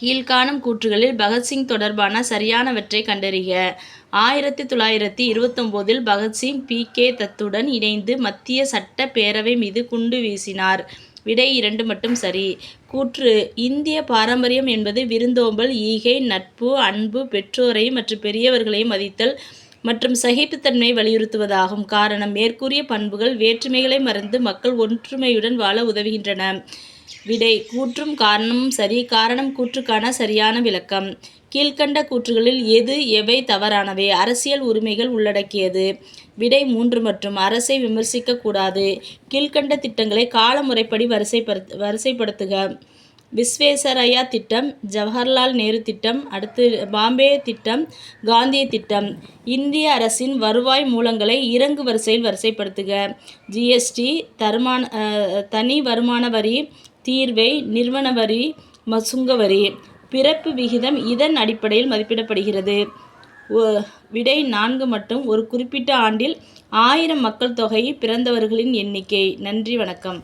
கீழ்காணும் கூற்றுகளில் பகத்சிங் தொடர்பான சரியானவற்றை கண்டறிக. ஆயிரத்தி தொள்ளாயிரத்தி இருபத்தொம்போதில் பகத்சிங் பி. கே. தத்துடன் இணைந்து மத்திய சட்டப் பேரவை மீது குண்டு வீசினார். விடை இரண்டு மட்டும் சரி. கூற்று இந்திய பாரம்பரியம் என்பது விருந்தோம்பல் ஈகை நட்பு அன்பு பெற்றோரையும் மற்றும் பெரியவர்களையும் மதித்தல் மற்றும் சகிப்புத்தன்மை வலியுறுத்துவதாகும். காரணம் மேற்கூறிய பண்புகள் வேற்றுமைகளை மறந்து மக்கள் ஒற்றுமையுடன் வாழ உதவுகின்றன. விடை கூற்றும் காரணமும் சரி. காரணம் கூற்றுக்கான சரியான விளக்கம். கீழ்கண்ட கூற்றுகளில் எது எவை தவறானவை. அரசியல் உரிமைகள் உள்ளடக்கியது. விடை மூன்று மற்றும். அரசை விமர்சிக்கக்கூடாது கூடாது. திட்டங்களை கால முறைப்படி வரிசைப்படுத்துக. விஸ்வேஸ்வரய்யா திட்டம் ஜவஹர்லால் நேரு திட்டம் அடுத்து பாம்பே திட்டம் காந்திய திட்டம். இந்திய அரசின் வருவாய் மூலங்களை இறங்கு வரிசையில் வரிசைப்படுத்துக. ஜிஎஸ்டி தருமான தனி வருமான வரி தீர்வை நிறுவன வரி சுங்கவரி. பிறப்பு விகிதம் இதன் அடிப்படையில் மதிப்பிடப்படுகிறது. விடை நான்கு மட்டும். ஒரு குறிப்பிட்ட ஆண்டில் ஆயிரம் மக்கள் தொகை பிறந்தவர்களின் எண்ணிக்கை. நன்றி வணக்கம்.